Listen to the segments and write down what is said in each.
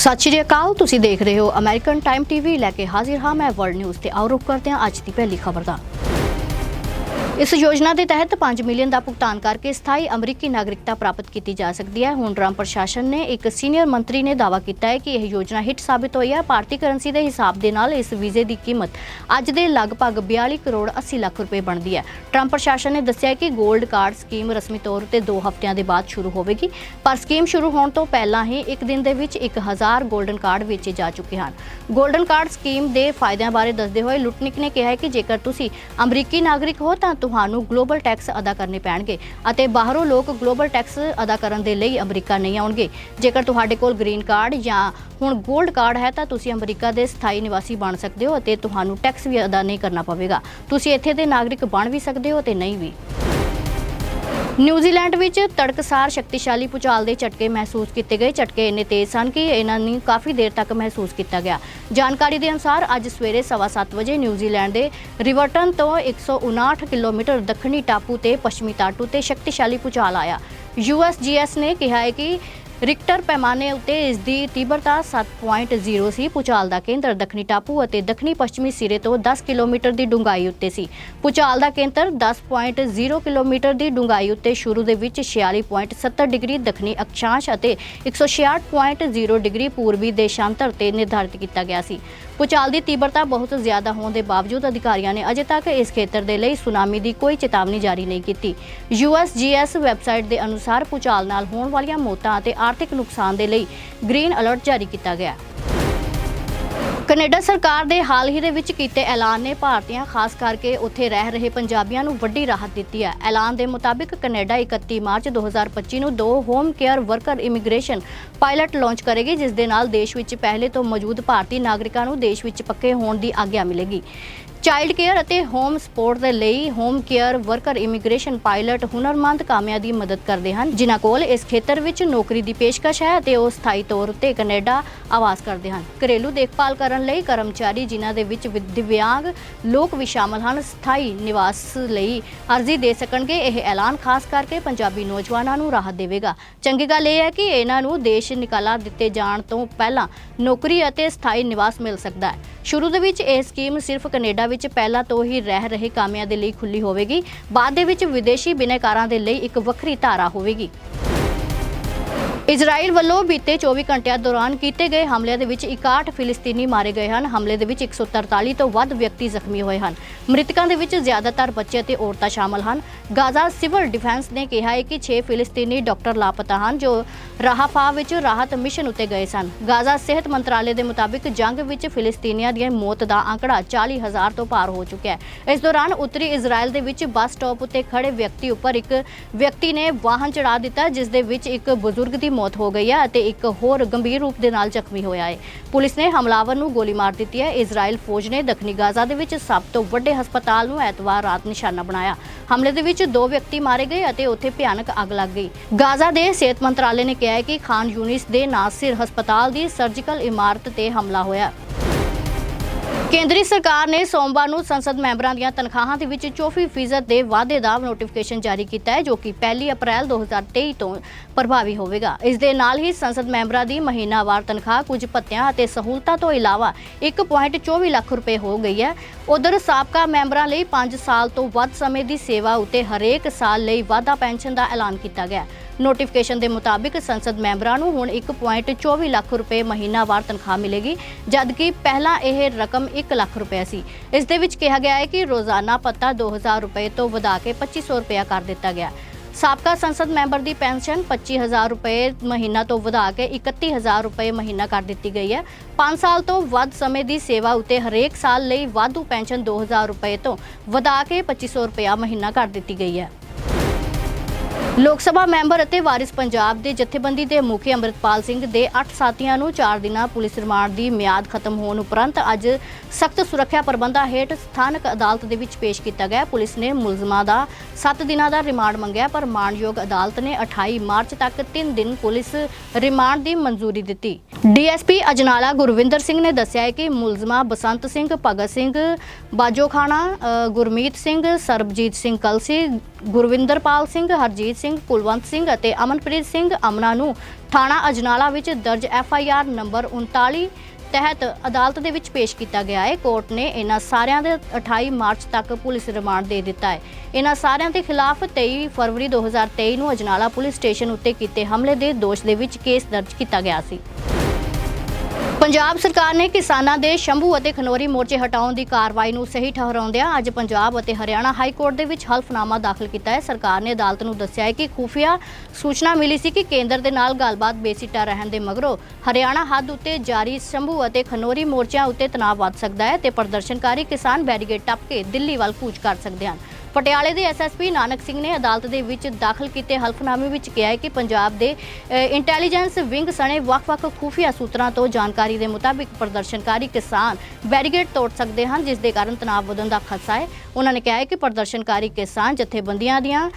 ਸਤਿ ਸ਼੍ਰੀ ਅਕਾਲ, ਤੁਸੀਂ ਦੇਖ ਰਹੇ ਹੋ ਅਮਰੀਕਨ ਟਾਈਮ ਟੀਵੀ ਲੈ ਕੇ ਹਾਜ਼ਰ ਹਾਂ ਮੈਂ ਵਰਲਡ ਨਿਊਜ਼ ਤੇ। ਆਓ ਰੁਕ ਕਰਦੇ ਹਾਂ ਅੱਜ ਦੀ ਪਹਿਲੀ ਖਬਰ ਦਾ। ਇਸ ਯੋਜਨਾ ਦੇ ਤਹਿਤ 5 ਮਿਲੀਅਨ ਦਾ ਭੁਗਤਾਨ ਕਰਕੇ ਸਥਾਈ ਅਮਰੀਕੀ ਨਾਗਰਿਕਤਾ ਪ੍ਰਾਪਤ ਕੀਤੀ ਜਾ ਸਕਦੀ ਹੈ। ਹੁਣ ਟਰੰਪ ਪ੍ਰਸ਼ਾਸਨ ਨੇ ਇੱਕ ਸੀਨੀਅਰ ਮੰਤਰੀ ਨੇ ਦਾਅਵਾ ਕੀਤਾ ਹੈ ਕਿ ਇਹ ਯੋਜਨਾ ਹਿੱਟ ਸਾਬਿਤ ਹੋਈ ਹੈ। ਭਾਰਤੀ ਕਰੰਸੀ ਦੇ ਹਿਸਾਬ ਦੇ ਨਾਲ ਇਸ ਵੀਜ਼ੇ ਦੀ ਕੀਮਤ ਅੱਜ ਦੇ ਲਗਭਗ 42 ਕਰੋੜ 80 ਲੱਖ ਰੁਪਏ ਬਣਦੀ ਹੈ। ਟਰੰਪ ਪ੍ਰਸ਼ਾਸਨ ਨੇ ਦੱਸਿਆ ਕਿ 골ਡ ਕਾਰਡ ਸਕੀਮ ਰਸਮੀ ਤੌਰ ਤੇ 2 ਹਫ਼ਤਿਆਂ ਦੇ ਬਾਅਦ ਸ਼ੁਰੂ ਹੋਵੇਗੀ, ਪਰ ਸਕੀਮ ਸ਼ੁਰੂ ਹੋਣ ਤੋਂ ਪਹਿਲਾਂ ਹੀ ਇੱਕ ਦਿਨ ਦੇ ਵਿੱਚ 1000 골ਡਨ ਕਾਰਡ ਵੇਚੇ ਜਾ ਚੁੱਕੇ ਹਨ। 골ਡਨ ਕਾਰਡ ਸਕੀਮ ਦੇ ਫਾਇਦਿਆਂ ਬਾਰੇ ਦੱਸਦੇ ਹੋਏ ਲੁਟਨਿਕ ਨੇ ਕਿਹਾ ਕਿ ਜੇਕਰ ਤੁਸੀਂ ਅਮਰੀਕੀ ਨਾਗਰਿਕ ਹੋ ਤਾਂ ਤੁਹਾਨੂੰ ਗਲੋਬਲ ਟੈਕਸ ਅਦਾ ਕਰਨੇ ਪੈਣਗੇ ਅਤੇ ਬਾਹਰੋਂ ਲੋਕ ਗਲੋਬਲ ਟੈਕਸ ਅਦਾ ਕਰਨ ਦੇ ਲਈ ਅਮਰੀਕਾ ਨਹੀਂ ਆਉਣਗੇ। ਜੇਕਰ ਤੁਹਾਡੇ ਕੋਲ ਗ੍ਰੀਨ ਕਾਰਡ ਜਾਂ ਹੁਣ 골ਡ ਕਾਰਡ ਹੈ ਤਾਂ ਤੁਸੀਂ ਅਮਰੀਕਾ ਦੇ ਸਥਾਈ ਨਿਵਾਸੀ ਬਣ ਸਕਦੇ ਹੋ ਅਤੇ ਤੁਹਾਨੂੰ ਟੈਕਸ ਵੀ ਅਦਾ ਨਹੀਂ ਕਰਨਾ ਪਵੇਗਾ। ਤੁਸੀਂ ਇੱਥੇ ਦੇ ਨਾਗਰਿਕ ਬਣ ਵੀ ਸਕਦੇ ਹੋ ਤੇ ਨਹੀਂ ਵੀ। ਨਿਊਜ਼ੀਲੈਂਡ ਵਿੱਚ ਤੜਕਸਾਰ ਸ਼ਕਤੀਸ਼ਾਲੀ ਭੂਚਾਲ ਦੇ ਝਟਕੇ ਮਹਿਸੂਸ ਕੀਤੇ ਗਏ। ਝਟਕੇ ਇੰਨੇ ਤੇਜ਼ ਸਨ ਕਿ ਇਹਨਾਂ ਨੂੰ ਕਾਫੀ ਦੇਰ ਤੱਕ ਮਹਿਸੂਸ ਕੀਤਾ ਗਿਆ। ਜਾਣਕਾਰੀ ਦੇ ਅਨੁਸਾਰ ਅੱਜ ਸਵੇਰੇ 7:30 ਵਜੇ ਨਿਊਜ਼ੀਲੈਂਡ ਦੇ ਰਿਵਰਟਨ ਤੋਂ 159 ਕਿਲੋਮੀਟਰ ਦੱਖਣੀ ਟਾਪੂ ਤੇ ਪੱਛਮੀ ਟਾਟੂ 'ਤੇ ਸ਼ਕਤੀਸ਼ਾਲੀ ਭੂਚਾਲ ਆਇਆ। ਯੂਐਸਜੀਐਸ ਨੇ ਕਿਹਾ ਹੈ ਕਿ ਰਿਕਟਰ ਪੈਮਾਨੇ ਉੱਤੇ ਇਸ ਦੀ ਤੀਬਰਤਾ 7.0 ਸੀ। ਭੂਚਾਲ ਦਾ ਕੇਂਦਰ ਦੱਖਣੀ ਟਾਪੂ ਅਤੇ ਦੱਖਣੀ ਪੱਛਮੀ ਸਿਰੇ ਤੋਂ 10 ਕਿਲੋਮੀਟਰ ਦੀ ਡੂੰਘਾਈ ਉੱਤੇ ਸੀ। ਭੂਚਾਲ ਦਾ ਕੇਂਦਰ 10.0 ਕਿਲੋਮੀਟਰ ਦੀ ਡੂੰਘਾਈ ਉੱਤੇ ਸ਼ੁਰੂ ਦੇ ਵਿੱਚ 46.70 ਡਿਗਰੀ ਦੱਖਣੀ ਅਕਸ਼ਾਂਸ਼ ਅਤੇ 166.0 ਡਿਗਰੀ ਪੂਰਬੀ ਦੇਸ਼ਾਂਤਰ ਤੇ ਨਿਰਧਾਰਿਤ ਕੀਤਾ ਗਿਆ ਸੀ। ਭੂਚਾਲ ਦੀ ਤੀਬਰਤਾ ਬਹੁਤ ਜ਼ਿਆਦਾ ਹੋਣ ਦੇ ਬਾਵਜੂਦ ਅਧਿਕਾਰੀਆਂ ਨੇ ਅਜੇ ਤੱਕ ਇਸ ਖੇਤਰ ਦੇ ਲਈ ਸੁਨਾਮੀ ਦੀ ਕੋਈ ਚੇਤਾਵਨੀ ਜਾਰੀ ਨਹੀਂ ਕੀਤੀ। ਯੂਐਸਜੀਐਸ ਵੈਬਸਾਈਟ ਦੇ ਅਨੁਸਾਰ ਭੂਚਾਲ ਨਾਲ ਹੋਣ ਵਾਲੀਆਂ ਮੌਤਾਂ ਅਤੇ ਆਰਥਿਕ ਨੁਕਸਾਨ ਦੇ ਲਈ ਗ੍ਰੀਨ ਅਲਰਟ ਜਾਰੀ ਕੀਤਾ ਗਿਆ। ਕੈਨੇਡਾ ਸਰਕਾਰ ਦੇ ਹਾਲ ਹੀ ਦੇ ਵਿੱਚ ਕੀਤੇ ਐਲਾਨ ਨੇ ਭਾਰਤੀਆਂ, ਖਾਸ ਕਰਕੇ ਉੱਥੇ ਰਹਿ ਰਹੇ ਪੰਜਾਬੀਆਂ ਨੂੰ ਵੱਡੀ ਰਾਹਤ ਦਿੱਤੀ ਹੈ। ਐਲਾਨ ਦੇ ਮੁਤਾਬਿਕ ਕੈਨੇਡਾ 31 ਮਾਰਚ 2025 ਨੂੰ ਦੋ home care worker immigration pilot launch ਕਰੇਗੀ, ਜਿਸ ਦੇ ਨਾਲ ਦੇਸ਼ ਵਿੱਚ ਪਹਿਲੇ ਤੋਂ ਮੌਜੂਦ ਭਾਰਤੀ ਨਾਗਰਿਕਾਂ ਨੂੰ ਦੇਸ਼ ਵਿੱਚ ਪੱਕੇ ਹੋਣ ਦੀ ਆਗਿਆ ਮਿਲੇਗੀ। ਚਾਈਲਡ ਕੇਅਰ ਅਤੇ ਹੋਮ ਸਪੋਰਟ ਦੇ ਲਈ home care worker immigration pilot ਹੁਨਰਮੰਦ ਕਾਮਿਆਂ ਦੀ ਮਦਦ ਕਰਦੇ ਹਨ। ਜਿਨ੍ਹਾਂ ਕੋਲ ਇਸ ਖੇਤਰ ਵਿੱਚ ਨੌਕਰੀ ਦੀ ਪੇਸ਼ਕਸ਼ ਹੈ ਅਤੇ ਉਹ ਸਥਾਈ ਤੌਰ ਉੱਤੇ ਕੈਨੇਡਾ ਆਵਾਸ ਕਰਦੇ ਹਨ। ਘਰੇਲੂ ਦੇਖਭਾਲ ਕਰਨ ਲਈ ਕਰਮਚਾਰੀ ਜਿਨ੍ਹਾਂ ਦੇ ਵਿੱਚ ਦਿਵਿਆਂਗ ਲੋਕ ਵੀ ਸ਼ਾਮਲ ਹਨ, ਸਥਾਈ ਨਿਵਾਸ ਲਈ ਅਰਜ਼ੀ ਦੇ ਸਕਣਗੇ। ਇਹ ਐਲਾਨ ਖਾਸ ਕਰਕੇ ਪੰਜਾਬੀ ਨੌਜਵਾਨਾਂ ਨੂੰ ਰਾਹਤ ਦੇਵੇਗਾ। ਚੰਗੀ ਗੱਲ ਇਹ ਹੈ ਕਿ ਇਹਨਾਂ ਨੂੰ ਦੇਸ਼ ਨਿਕਾਲਾ ਦਿੱਤੇ ਜਾਣ ਤੋਂ ਪਹਿਲਾਂ ਨੌਕਰੀ ਅਤੇ ਸਥਾਈ ਨਿਵਾਸ ਮਿਲ ਸਕਦਾ ਹੈ। ਸ਼ੁਰੂ ਦੇ ਵਿੱਚ ਇਹ ਸਕੀਮ ਸਿਰਫ ਕੈਨੇਡਾ ਵਿੱਚ ਪਹਿਲਾਂ ਤੋਂ ਹੀ ਰਹਿ ਰਹੇ ਕਾਮਿਆਂ ਦੇ ਲਈ ਖੁੱਲੀ ਹੋਵੇਗੀ। ਬਾਅਦ ਦੇ ਵਿੱਚ ਵਿਦੇਸ਼ੀ ਬਿਨੈਕਾਰਾਂ ਦੇ ਲਈ ਇੱਕ ਵੱਖਰੀ ਧਾਰਾ ਹੋਵੇਗੀ। ਇਜ਼ਰਾਈਲ ਵੱਲੋਂ ਬੀਤੇ 24 ਘੰਟਿਆਂ ਦੌਰਾਨ ਕੀਤੇ ਗਏ ਹਮਲਿਆਂ ਦੇ ਵਿੱਚ 61 ਫਿਲਿਸਤੀਨੀ ਮਾਰੇ ਗਏ ਹਨ। ਹਮਲੇ ਦੇ ਵਿੱਚ 143 ਤੋਂ ਵੱਧ ਵਿਅਕਤੀ ਜ਼ਖਮੀ ਹੋਏ ਹਨ। ਮ੍ਰਿਤਕਾਂ ਦੇ ਵਿੱਚ ਜ਼ਿਆਦਾਤਰ ਬੱਚੇ ਅਤੇ ਔਰਤਾਂ ਸ਼ਾਮਲ ਹਨ। ਗਾਜ਼ਾ ਸਿਵਲ ਡਿਫੈਂਸ ਨੇ ਕਿਹਾ ਹੈ ਕਿ 6 ਫਿਲਿਸਤੀਨੀ ਡਾਕਟਰ ਲਾਪਤਾ ਹਨ, ਜੋ ਰਾਹਫਾ ਵਿੱਚ ਰਾਹਤ ਮਿਸ਼ਨ ਉੱਤੇ ਗਏ ਸਨ। ਗਾਜ਼ਾ ਸਿਹਤ ਮੰਤਰਾਲੇ ਦੇ ਮੁਤਾਬਿਕ ਜੰਗ ਵਿੱਚ ਫਿਲਿਸਤੀਨੀਆਂ ਦੀਆਂ ਮੌਤ ਦਾ ਅੰਕੜਾ 40000 ਤੋਂ ਪਾਰ ਹੋ ਚੁੱਕਿਆ ਹੈ। ਇਸ ਦੌਰਾਨ ਉੱਤਰੀ ਇਜ਼ਰਾਈਲ ਦੇ ਵਿੱਚ ਬੱਸ ਸਟਾਪ ਉੱਤੇ ਖੜੇ ਵਿਅਕਤੀ ਉੱਪਰ ਇੱਕ ਵਿਅਕਤੀ ਨੇ ਵਾਹਨ ਚੜਾ ਦਿੱਤਾ, ਜਿਸ ਦੇ ਵਿੱਚ ਇੱਕ ਬਜ਼ੁਰਗ ਦੀ ਮੌਤ ਹੋ ਗਈ ਹੈ ਅਤੇ ਇੱਕ ਹੋਰ ਗੰਭੀਰ ਰੂਪ ਦੇ ਨਾਲ ਜ਼ਖਮੀ ਹੋਇਆ ਹੈ। ਪੁਲਿਸ ਨੇ ਹਮਲਾਵਰ ਨੂੰ ਗੋਲੀ ਮਾਰ ਦਿੱਤੀ ਹੈ। ਇਜ਼ਰਾਈਲ ਫੌਜ ਨੇ ਦੱਖਣੀ ਗਾਜ਼ਾ ਦੇ ਵਿੱਚ ਸਭ ਤੋਂ ਵੱਡੇ ਹਸਪਤਾਲ ਨੂੰ ਐਤਵਾਰ ਰਾਤ ਨਿਸ਼ਾਨਾ ਬਣਾਇਆ। ਹਮਲੇ ਦੇ ਵਿੱਚ ਦੋ ਵਿਅਕਤੀ ਮਾਰੇ ਗਏ ਅਤੇ ਉੱਥੇ ਭਿਆਨਕ ਅੱਗ ਲੱਗ ਗਈ। ਗਾਜ਼ਾ ਦੇ ਸਿਹਤ ਮੰਤਰਾਲੇ ਨੇ ਕਿਹਾ ਹੈ ਕਿ ਖਾਨ ਯੂਨਿਸ ਦੇ ਨਾਸਿਰ ਹਸਪਤਾਲ ਦੀ ਸਰਜੀਕਲ ਇਮਾਰਤ ਤੇ ਹਮਲਾ ਹੋਇਆ। ਕੇਂਦਰੀ ਸਰਕਾਰ ਨੇ ਸੋਮਵਾਰ ਨੂੰ ਸੰਸਦ ਮੈਂਬਰਾਂ ਦੀਆਂ ਤਨਖਾਹਾਂ ਦੇ ਵਿੱਚ 24% ਦੇ ਵਾਧੇ ਦਾ ਨੋਟੀਫਿਕੇਸ਼ਨ ਜਾਰੀ ਕੀਤਾ ਹੈ, ਜੋ ਕਿ 1 ਅਪ੍ਰੈਲ 2023 ਤੋਂ ਪ੍ਰਭਾਵੀ ਹੋਵੇਗਾ। ਇਸ ਦੇ ਨਾਲ ਹੀ ਸੰਸਦ ਮੈਂਬਰਾਂ ਦੀ ਮਹੀਨਾਵਾਰ ਤਨਖਾਹ ਕੁਝ ਭੱਤਿਆਂ ਅਤੇ ਸਹੂਲਤਾਂ ਤੋਂ ਇਲਾਵਾ 1.24 ਲੱਖ ਰੁਪਏ ਹੋ ਗਈ ਹੈ। ਉਧਰ ਸਾਬਕਾ ਮੈਂਬਰਾਂ ਲਈ 5 ਸਾਲ ਤੋਂ ਵੱਧ ਸਮੇਂ ਦੀ ਸੇਵਾ ਉਤੇ ਹਰੇਕ ਸਾਲ ਲਈ ਵਾਧਾ ਪੈਨਸ਼ਨ ਦਾ ਐਲਾਨ ਕੀਤਾ ਗਿਆ। ਹੈ ਨੋਟੀਫਿਕੇਸ਼ਨ ਦੇ ਮੁਤਾਬਿਕ ਸੰਸਦ ਮੈਂਬਰਾਂ ਨੂੰ ਹੁਣ 1.24 ਲੱਖ ਰੁਪਏ ਮਹੀਨਾਵਾਰ ਤਨਖਾਹ ਮਿਲੇਗੀ ਜਦਕਿ ਪਹਿਲਾਂ ਇਹ ਰਕਮ 1 ਲੱਖ ਰੁਪਏ ਸੀ। ਇਸ ਦੇ ਵਿੱਚ ਕਿਹਾ ਗਿਆ ਹੈ ਕਿ ਰੋਜ਼ਾਨਾ ਭੱਤਾ 2000 ਰੁਪਏ ਤੋਂ ਵਧਾ ਕੇ 2500 ਰੁਪਏ ਕਰ ਦਿੱਤਾ ਗਿਆ। ਸਾਬਕਾ ਸੰਸਦ ਮੈਂਬਰ ਦੀ ਪੈਨਸ਼ਨ 25000 ਰੁਪਏ ਮਹੀਨਾ ਤੋਂ ਵਧਾ ਕੇ 31000 ਰੁਪਏ ਮਹੀਨਾ ਕਰ ਦਿੱਤੀ ਗਈ ਹੈ। 5 ਸਾਲ ਤੋਂ ਵੱਧ ਸਮੇਂ ਦੀ ਸੇਵਾ ਉਤੇ ਹਰੇਕ ਸਾਲ ਲਈ ਵਾਧੂ ਪੈਨਸ਼ਨ 2000 ਰੁਪਏ ਤੋਂ ਵਧਾ ਕੇ 2500 ਰੁਪਏ ਮਹੀਨਾ ਕਰ ਦਿੱਤੀ ਗਈ ਹੈ। ਲੋਕ ਸਭਾ ਮੈਂਬਰ ਅਤੇ ਵਾਰਿਸ ਪੰਜਾਬ ਦੇ ਜਥੇਬੰਦੀ ਦੇ ਮੁਖੀ ਅੰਮ੍ਰਿਤਪਾਲ ਸਿੰਘ ਦੇ 8 ਸਾਥੀਆਂ ਨੂੰ 4 ਦਿਨਾਂ ਪੁਲਿਸ ਰਿਮਾਂਡ ਦੀ ਮਿਆਦ ਖਤਮ ਹੋਣ ਉਪਰੰਤ ਅੱਜ ਸਖਤ ਸੁਰੱਖਿਆ ਪ੍ਰਬੰਧਾਂ ਹੇਠ ਸਥਾਨਕ ਅਦਾਲਤ ਦੇ ਵਿੱਚ ਪੇਸ਼ ਕੀਤਾ ਗਿਆ। ਪੁਲਿਸ ਨੇ ਮੁਲਜ਼ਮਾਂ ਦਾ 7 ਦਿਨਾਂ ਦਾ ਰਿਮਾਂਡ ਮੰਗਿਆ, ਪਰ ਮਾਣਯੋਗ ਅਦਾਲਤ ਨੇ 28 ਮਾਰਚ ਤੱਕ 3 ਦਿਨ ਪੁਲਿਸ ਰਿਮਾਂਡ ਦੀ ਮਨਜ਼ੂਰੀ ਦਿੱਤੀ। ਡੀਐਸਪੀ ਅਜਨਾਲਾ ਗੁਰਵਿੰਦਰ ਸਿੰਘ ਨੇ ਦੱਸਿਆ ਹੈ ਕਿ ਮੁਲਜ਼ਮਾਂ ਬਸੰਤ ਸਿੰਘ, ਭਗਤ ਸਿੰਘ, ਬਾਜੋਖਾਣਾ ਗੁਰਮੀਤ ਸਿੰਘ, ਸਰਬਜੀਤ ਸਿੰਘ ਕਲਸੀ, ਗੁਰਵਿੰਦਰਪਾਲ ਸਿੰਘ, ਹਰਜੀਤ ਸਿੰਘ, ਕੁਲਵੰਤ ਸਿੰਘ ਅਤੇ ਅਮਨਪ੍ਰੀਤ ਸਿੰਘ ਅਮਨਾ ਨੂੰ ਥਾਣਾ ਅਜਨਾਲਾ ਵਿੱਚ ਦਰਜ ਐਫ ਆਈ ਆਰ ਨੰਬਰ 39 ਤਹਿਤ ਅਦਾਲਤ ਦੇ ਵਿੱਚ ਪੇਸ਼ ਕੀਤਾ ਗਿਆ ਹੈ। ਕੋਰਟ ਨੇ ਇਹਨਾਂ ਸਾਰਿਆਂ ਦੇ 28 ਮਾਰਚ ਤੱਕ ਪੁਲਿਸ ਰਿਮਾਂਡ ਦੇ ਦਿੱਤਾ ਹੈ। ਇਹਨਾਂ ਸਾਰਿਆਂ ਦੇ ਖਿਲਾਫ 23 ਫਰਵਰੀ 2023 ਨੂੰ ਅਜਨਾਲਾ ਪੁਲਿਸ ਸਟੇਸ਼ਨ ਉੱਤੇ ਕੀਤੇ ਹਮਲੇ ਦੇ ਦੋਸ਼ ਦੇ ਵਿੱਚ ਕੇਸ ਦਰਜ ਕੀਤਾ ਗਿਆ ਸੀ। ਪੰਜਾਬ ਸਰਕਾਰ ਨੇ ਕਿਸਾਨਾਂ ਦੇ ਸ਼ੰਭੂ ਅਤੇ ਖਨੋਰੀ ਮੋਰਚੇ ਹਟਾਉਣ ਦੀ ਕਾਰਵਾਈ ਨੂੰ ਸਹੀ ਠਹਿਰਾਉਂਦਿਆਂ ਅੱਜ ਪੰਜਾਬ ਅਤੇ ਹਰਿਆਣਾ ਹਾਈ ਕੋਰਟ ਦੇ ਵਿੱਚ ਹਲਫਨਾਮਾ ਦਾਖਲ ਕੀਤਾ ਹੈ। ਸਰਕਾਰ ਨੇ ਅਦਾਲਤ ਨੂੰ ਦੱਸਿਆ ਹੈ ਕਿ ਖੂਫੀਆ ਸੂਚਨਾ ਮਿਲੀ ਸੀ ਕਿ ਕੇਂਦਰ ਦੇ ਨਾਲ ਗੱਲਬਾਤ ਬੇਸਿੱਟਾ ਰਹਿਣ ਦੇ ਮਗਰੋਂ ਹਰਿਆਣਾ ਹੱਦ ਉੱਤੇ ਜਾਰੀ ਸ਼ੰਭੂ ਅਤੇ ਖਨੋਰੀ ਮੋਰਚਿਆਂ ਉੱਤੇ ਤਣਾਅ ਵੱਧ ਸਕਦਾ ਹੈ ਤੇ ਪ੍ਰਦਰਸ਼ਨਕਾਰੀ ਕਿਸਾਨ ਬੈਰੀਗੇਡ ਟੱਪ ਕੇ ਦਿੱਲੀ ਵੱਲ ਕੂਚ ਕਰ ਸਕਦੇ ਹਨ। ਪਟਿਆਲੇ ਦੇ ਐਸਐਸਪੀ ਨਾਨਕ ਸਿੰਘ ਨੇ ਅਦਾਲਤ ਦੇ ਵਿੱਚ ਦਾਖਲ ਕੀਤੇ ਹਲਫਨਾਮੇ ਵਿੱਚ ਕਿਹਾ ਹੈ ਕਿ ਪੰਜਾਬ ਦੇ ਇੰਟੈਲੀਜੈਂਸ ਵਿੰਗ ਸਣੇ ਵੱਖ-ਵੱਖ ਖੂਫੀਆ ਸੂਤਰਾਂ ਤੋਂ ਜਾਣਕਾਰੀ ਦੇ ਮੁਤਾਬਿਕ ਪ੍ਰਦਰਸ਼ਨਕਾਰੀ ਕਿਸਾਨ ਬੈਰੀਗੇਡ ਤੋੜ ਸਕਦੇ ਹਨ, ਜਿਸ ਦੇ ਕਾਰਨ ਤਣਾਅ ਵਧਣ ਦਾ ਖਦਸ਼ਾ ਹੈ। ਉਹਨਾਂ ਨੇ ਕਿਹਾ ਹੈ ਕਿ ਪ੍ਰਦਰਸ਼ਨਕਾਰੀ ਕਿਸਾਨ ਜਥੇਬੰਦੀਆਂ ਦੀਆਂ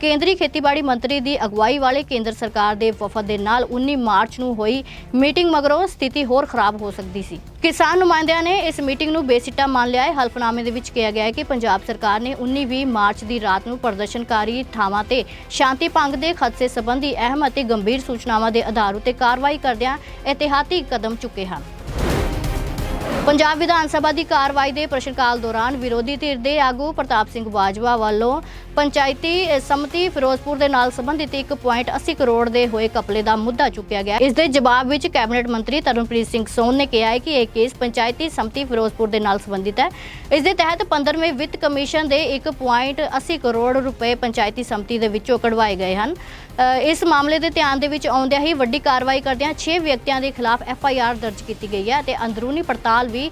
ਕੇਂਦਰੀ ਖੇਤੀਬਾੜੀ ਮੰਤਰੀ ਦੀ ਅਗਵਾਈ ਵਾਲੇ ਕੇਂਦਰ ਸਰਕਾਰ ਦੇ ਵਫਦ ਦੇ ਨਾਲ 19 ਮਾਰਚ ਨੂੰ ਹੋਈ ਮੀਟਿੰਗ ਮਗਰੋਂ ਸਥਿਤੀ ਹੋਰ ਖਰਾਬ ਹੋ ਸਕਦੀ ਸੀ। ਕਿਸਾਨ ਨੁਮਾਇੰਦਿਆਂ ਨੇ ਇਸ ਮੀਟਿੰਗ ਨੂੰ ਬੇਸਿੱਟਾ ਮੰਨ ਲਿਆ ਹੈ। ਹਲਫਨਾਮੇ ਦੇ ਵਿੱਚ ਕਿਹਾ ਗਿਆ ਹੈ ਕਿ ਪੰਜਾਬ ਸਰਕਾਰ ਨੇ 19-20 ਮਾਰਚ ਦੀ ਰਾਤ ਨੂੰ ਪ੍ਰਦਰਸ਼ਨਕਾਰੀ ਥਾਵਾਂ ਤੇ ਸ਼ਾਂਤੀ ਭੰਗ ਦੇ ਖਦਸ਼ੇ ਸੰਬੰਧੀ ਅਹਿਮ ਅਤੇ ਗੰਭੀਰ ਸੂਚਨਾਵਾਂ ਦੇ ਆਧਾਰ ਉੱਤੇ ਕਾਰਵਾਈ ਕਰਦਿਆਂ ਅਹਿਤਿਆਤੀ ਕਦਮ ਚੁੱਕੇ ਹਨ। ਪੰਜਾਬ ਵਿਧਾਨ ਸਭਾ ਦੀ ਕਾਰਵਾਈ ਦੇ ਪ੍ਰਸ਼ਨਕਾਲ ਦੌਰਾਨ ਵਿਰੋਧੀ ਧਿਰ ਦੇ ਆਗੂ ਪ੍ਰਤਾਪ ਸਿੰਘ ਬਾਜਵਾ ਵੱਲੋਂ ਪੰਚਾਇਤੀ ਅ, ਸਮਿਤੀ ਫਿਰੋਜ਼ਪੁਰ ਦੇ ਨਾਲ ਸੰਬੰਧਿਤ 1.80 ਕਰੋੜ ਦੇ ਹੋਏ ਕਪਲੇ ਦਾ ਮੁੱਦਾ ਚੁੱਕਿਆ ਗਿਆ। ਇਸ ਦੇ ਜਵਾਬ ਵਿੱਚ ਕੈਬਨਿਟ ਮੰਤਰੀ ਤਰਨਪ੍ਰੀਤ ਸਿੰਘ ਸੋਨ ਨੇ ਕਿਹਾ ਹੈ ਕਿ ਇਹ ਕੇਸ ਪੰਚਾਇਤੀ ਸਮਿਤੀ ਫਿਰੋਜ਼ਪੁਰ ਦੇ ਨਾਲ ਸੰਬੰਧਿਤ ਹੈ। ਇਸ ਦੇ ਤਹਿਤ 15ਵੇਂ ਵਿੱਤ ਕਮਿਸ਼ਨ ਦੇ 1.80 ਕਰੋੜ ਰੁਪਏ ਪੰਚਾਇਤੀ ਸਮਿਤੀ ਦੇ ਵਿੱਚੋਂ ਕਢਵਾਏ ਗਏ ਹਨ। ਇਸ ਮਾਮਲੇ ਦੇ ਧਿਆਨ ਦੇ ਵਿੱਚ ਆਉਂਦਿਆਂ ਹੀ ਵੱਡੀ ਕਾਰਵਾਈ ਕਰਦਿਆਂ 6 ਵਿਅਕਤੀਆਂ ਦੇ ਖਿਲਾਫ ਐਫ ਆਈ ਆਰ ਦਰਜ ਕੀਤੀ ਗਈ ਹੈ ਤੇ ਅੰਦਰੂਨੀ ਪੜਤਾਲ ਵੀ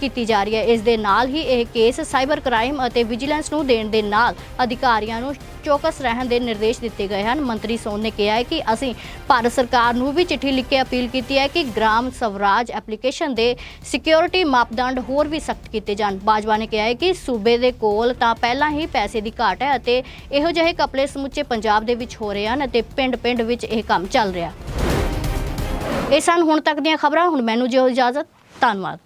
ਕੀਤੀ ਜਾ ਰਹੀ ਹੈ। ਇਸ ਦੇ ਨਾਲ ਹੀ ਇਹ ਕੇਸ ਸਾਈਬਰ ਕ੍ਰਾਈਮ ਅਤੇ ਵਿਜੀਲੈਂਸ ਨੂੰ ਦੇਣ ਦੇ ਨਾਲ ਅਧਿਕਾਰੀਆਂ ਨੂੰ ਚੌਕਸ ਰਹਿਣ ਦੇ ਨਿਰਦੇਸ਼ ਦਿੱਤੇ ਗਏ ਹਨ। ਮੰਤਰੀ ਸੋਨ ਨੇ ਕਿਹਾ ਹੈ ਕਿ ਅਸੀਂ ਭਾਰਤ ਸਰਕਾਰ ਨੂੰ ਵੀ ਚਿੱਠੀ ਲਿਖ ਕੇ ਅਪੀਲ ਕੀਤੀ ਹੈ ਕਿ ਗ੍ਰਾਮ ਸਵਰਾਜ ਐਪਲੀਕੇਸ਼ਨ ਦੇ ਸਿਕਿਉਰਿਟੀ ਮਾਪਦੰਡ ਹੋਰ ਵੀ ਸਖਤ ਕੀਤੇ ਜਾਣ। ਬਾਜਵਾ ਨੇ ਕਿਹਾ ਹੈ ਕਿ ਸੂਬੇ ਦੇ ਕੋਲ ਤਾਂ ਪਹਿਲਾਂ ਹੀ ਪੈਸੇ ਦੀ ਘਾਟ ਹੈ ਅਤੇ ਇਹੋ ਜਿਹੇ ਕਪਲੇ ਸਮੁੱਚੇ ਪੰਜਾਬ ਦੇ ਵਿੱਚ ਹੋ ਰਹੇ ਹਨ ਅਤੇ ਪਿੰਡ-ਪਿੰਡ ਵਿੱਚ ਇਹ ਕੰਮ ਚੱਲ ਰਿਹਾ। ਇਹ ਸਨ ਹੁਣ ਤੱਕ ਦੀਆਂ ਖਬਰਾਂ। ਹੁਣ ਮੈਨੂੰ ਜਿਓ ਇਜਾਜ਼ਤ। ਧੰਨਵਾਦ